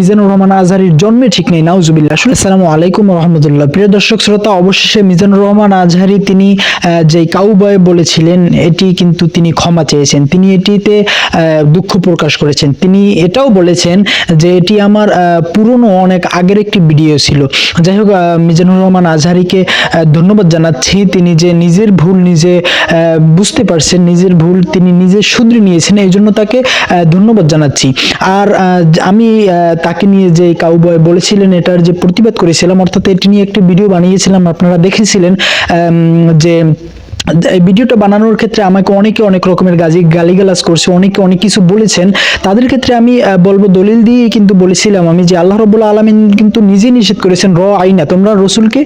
মিজানুর রহমান আজহারির জন্মে ঠিক নেই, নাউজুবিল্লাহ। আসলে আসসালামু আলাইকুম রহমতুল্লাহ। প্রিয় দর্শক, শ্রোতা, অবশেষে মিজানুর রহমান আজহারি তিনি যে কাউবয় বলেছিলেন, এটি কিন্তু তিনি ক্ষমা চেয়েছেন। তিনি এটিতে দুঃখ প্রকাশ করেছেন। তিনি এটাও বলেছেন যে এটি আমার পুরনো অনেক আগের একটি ভিডিও ছিল। যাই হোক মিজানুর রহমান আজহারিকে ধন্যবাদ জানাচ্ছি। তিনি যে নিজের ভুল নিজে বুঝতে পারছেন, নিজের ভুল তিনি নিজে শুধরে নিয়েছেন, এই জন্য তাকে ধন্যবাদ জানাচ্ছি। আর আমি তাকে নিয়ে যে কাউবয় বলেছিলেন, এটার যে প্রতিবাদ করেছিলাম, অর্থাৎ এটি নিয়ে একটি ভিডিও বানিয়েছিলাম, আপনারা দেখেছিলেন যে ভিডিওটা বানানোর ক্ষেত্রে আমাকে অনেকে অনেক রকমের গাজি গালিগালাজ করছে, অনেকে অনেক কিছু বলেছেন। তাদের ক্ষেত্রে আমি বলব দলিল দিয়ে কিন্তু বলেছিলাম আমি যে আল্লাহ রবুল্লা আলমিন কিন্তু নিজে নিষেধ করেছেন, র আইনা। তোমরা রসুলকে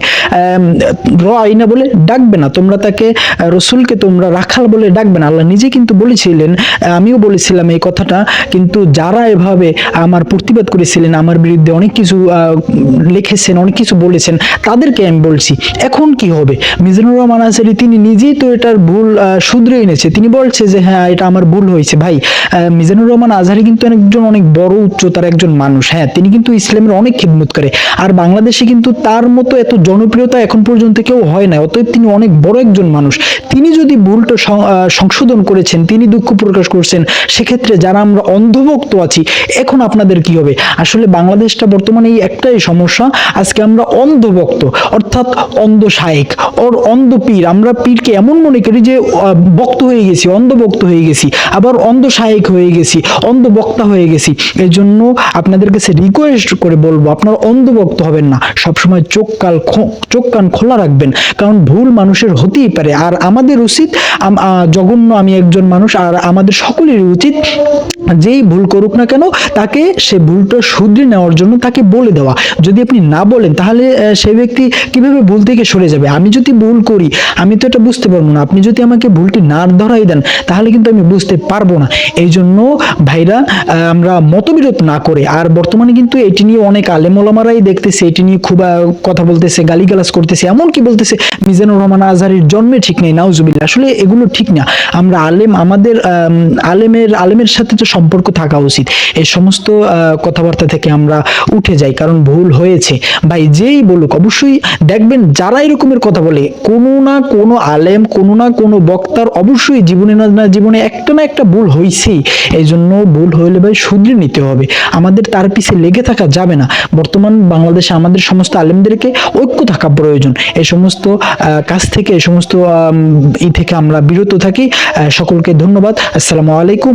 র আইনা বলে ডাকবে না, তোমরা তাকে রসুলকে তোমরা রাখাল বলে ডাকবে না। আল্লাহ নিজে কিন্তু বলেছিলেন আমিও বলেছিলাম এই কথাটা, কিন্তু যারা এভাবে আমার প্রতিবাদ করেছিলেন, আমার বিরুদ্ধে অনেক কিছু লিখেছেন, অনেক কিছু বলেছেন, তাদেরকে আমি বলছি, এখন কি হবে? মিজানুর রহমান আসারি তিনি নিজেই তো এটার ভুল শুধরে এনেছে, তিনি বলছে যে হ্যাঁ এটা আমার ভুল হয়েছে, ভাই। মিজানুর রহমান আজহারি কিন্তু একজন অনেক বড় উচ্চতার একজন মানুষ। হ্যাঁ তিনি কিন্তু ইসলামের অনেক খিদমত করে। আর বাংলাদেশে কিন্তু তার মতো এত জনপ্রিয়তা এখন পর্যন্ত কেউ হয় না অতএব তিনি অনেক বড় একজন মানুষ। তিনি যদি ভুলটা সংশোধন করেছেন, তিনি দুঃখ প্রকাশ করছেন, সেক্ষেত্রে যারা আমরা অন্ধভক্ত আছি, এখন আপনাদের কি হবে? আসলে বাংলাদেশটা বর্তমানে এই একটাই সমস্যা, আজকে আমরা অন্ধভক্ত, অর্থাৎ অন্ধ শায়েক ওর অন্ধ পীর। আমরা পীরকে এমন মনে করি যে ভক্ত হয়ে গেছি, অন্ধভক্ত হয়ে গেছি, আবার অন্ধ শায়েক হয়ে গেছি অন্ধ বক্তা হয়ে গেছি। এই জন্য আপনাদের কাছে রিকোয়েস্ট করে বলব, আপনারা অন্ধভক্ত হবেন না। সবসময় চোখ কাল চোখ কান খোলা রাখবেন, কারণ ভুল মানুষের হতেই পারে। আর আমাদের উচিত জঘন্য আমি একজন মানুষ, আর আমাদের সকলেরই উচিত যেই ভুল করুক না কেন, তাকে সে ভুলটা শুধরে নেওয়ার জন্য তাকে বলে দেওয়া। যদি আপনি না বলেন, তাহলে সে ব্যক্তি কীভাবে ভুল থেকে সরে যাবে? আমি যদি ভুল করি, আমি তো এটা বুঝতে পারব না। আপনি যদি আমাকে ভুলটি না ধরাই দেন তাহলে কিন্তু আমি বুঝতে পারব না। এই জন্য ভাইরা আমরা মতবিরোধ না করে আর বর্তমানে কিন্তু এটি নিয়ে অনেক আলেমোলামারাই দেখতেছে এটি নিয়ে খুব কথা বলতেছে গালিগালাজ করতেছে এমন কি বলতেছে মিজানুর রহমান আজহারির জন্মে ঠিক নেই নাউজুবিল্লাহ। আসলে এগুলো ঠিক না। আমরা আলেম আমাদের আম, আলেমের আলেমের সাথে তো সম্পর্ক থাকা উচিত। এই সমস্ত কথাবার্তা থেকে আমরা উঠে যাই কারণ ভুল হয়েছে। ভাই যেই বলুক অবশ্যই দেখবেন যারা এরকমের কথা বলে কোনো না কোনো আলেম কোনো না কোনো বক্তার অবশ্যই জীবনে না জীবনে একটা না একটা ভুল হয়েছেই এই জন্য ভুল হইলে ভাই শুধরে নিতে হবে। আমাদের তার পিছিয়ে লেগে থাকা যাবে না। বর্তমান বাংলাদেশে আমাদের সমস্ত আলেমদেরকে ঐক্য থাকা প্রয়োজন। এই সমস্ত কাজ থেকে এই সমস্ত ই থেকে আমরা বিরত থাকি। সকলকে ধন্যবাদ। আসসালামু আলাইকুম।